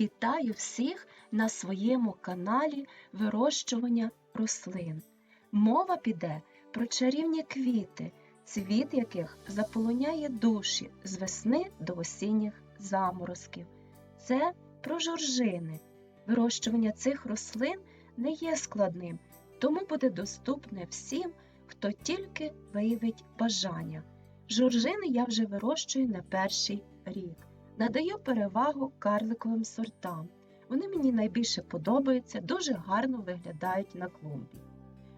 Вітаю всіх на своєму каналі вирощування рослин. Мова піде про чарівні квіти, цвіт яких заполоняє душі з весни до осінніх заморозків. Це про жоржини. Вирощування цих рослин не є складним, тому буде доступне всім, хто тільки виявить бажання. Жоржини я вже вирощую на перший рік. Надаю перевагу карликовим сортам. Вони мені найбільше подобаються, дуже гарно виглядають на клумбі.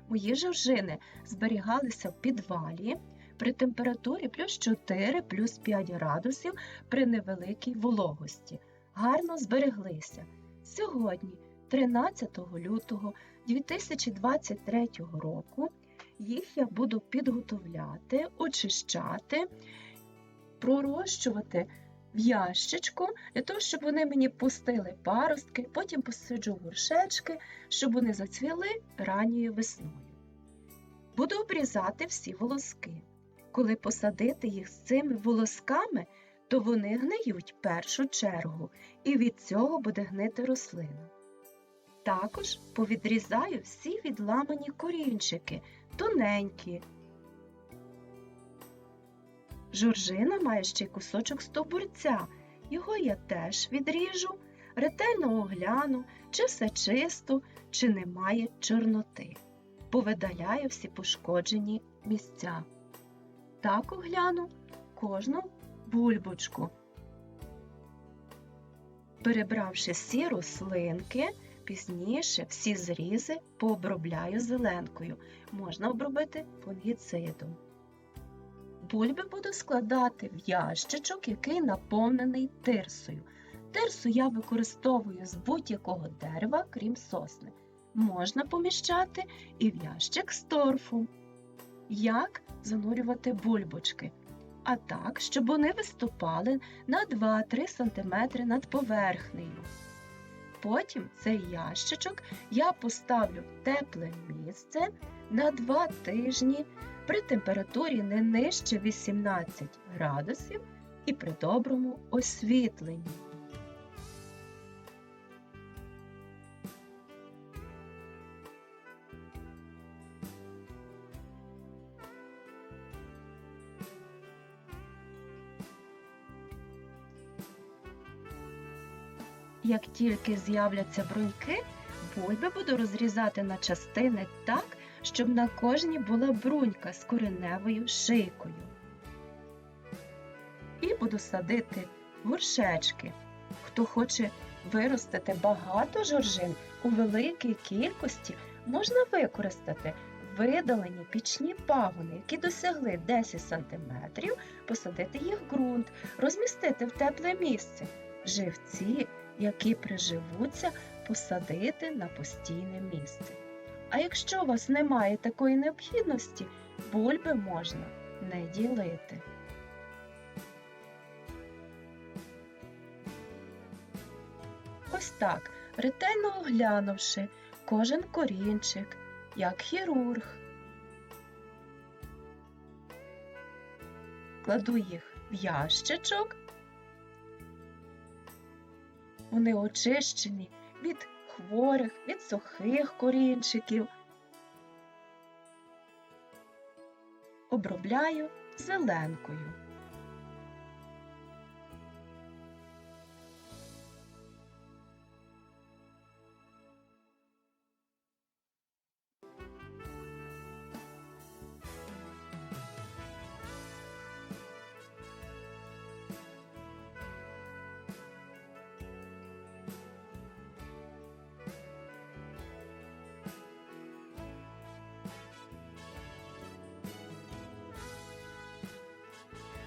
Мої жоржини зберігалися в підвалі при температурі плюс 4 плюс 5 градусів при невеликій вологості. Гарно збереглися. Сьогодні, 13 лютого 2023 року, їх я буду підготовляти, очищати, пророщувати в ящичку для того, щоб вони мені пустили паростки, потім посаджу горшечки, щоб вони зацвіли ранньою весною. Буду обрізати всі волоски. Коли посадити їх з цими волосками, то вони гниють першу чергу, і від цього буде гнити рослина. Також повідрізаю всі відламані корінчики, тоненькі. Жоржина має ще й кусочок стовбурця. Його я теж відріжу, ретельно огляну, чи все чисто, чи немає чорноти. Повидаляю всі пошкоджені місця. Так огляну кожну бульбочку. Перебравши всі рослинки, пізніше всі зрізи пообробляю зеленкою. Можна обробити фунгіцидом. Бульби буду складати в ящичок, який наповнений тирсою. Тирсу я використовую з будь-якого дерева, крім сосни. Можна поміщати і в ящик з торфу. Як занурювати бульбочки? А так, щоб вони виступали на 2-3 см над поверхнею. Потім цей ящичок я поставлю в тепле місце на 2 тижні при температурі не нижче 18 градусів і при доброму освітленні. Як тільки з'являться бруньки, бульби буду розрізати на частини так, щоб на кожній була брунька з кореневою шийкою. І буду садити горшечки. Хто хоче виростити багато жоржин у великій кількості, можна використати видалені пічні пагони, які досягли 10 см, посадити їх в ґрунт, розмістити в тепле місце. Живці, які приживуться, посадити на постійне місце. А якщо у вас немає такої необхідності, бульби можна не ділити. Ось так, ретельно оглянувши кожен корінчик, як хірург, кладу їх в ящичок. Вони очищені від хворих, від сухих корінчиків. Обробляю зеленкою.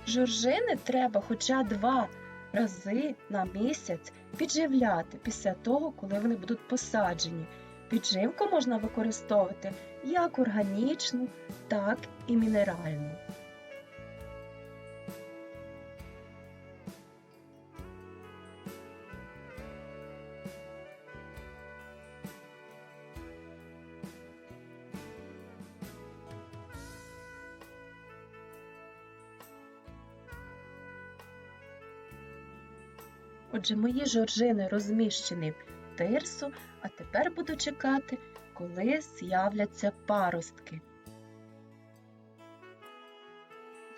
Жоржини треба хоча два рази на місяць підживляти після того, коли вони будуть посаджені. Підживку можна використовувати як органічну, так і мінеральну. Отже, мої жоржини розміщені в тирсу, а тепер буду чекати, коли з'являться паростки.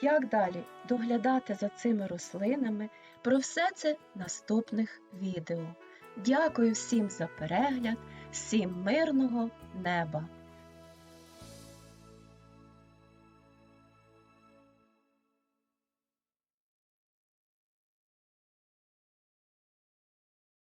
Як далі доглядати за цими рослинами? Про все це в наступних відео. Дякую всім за перегляд, всім мирного неба!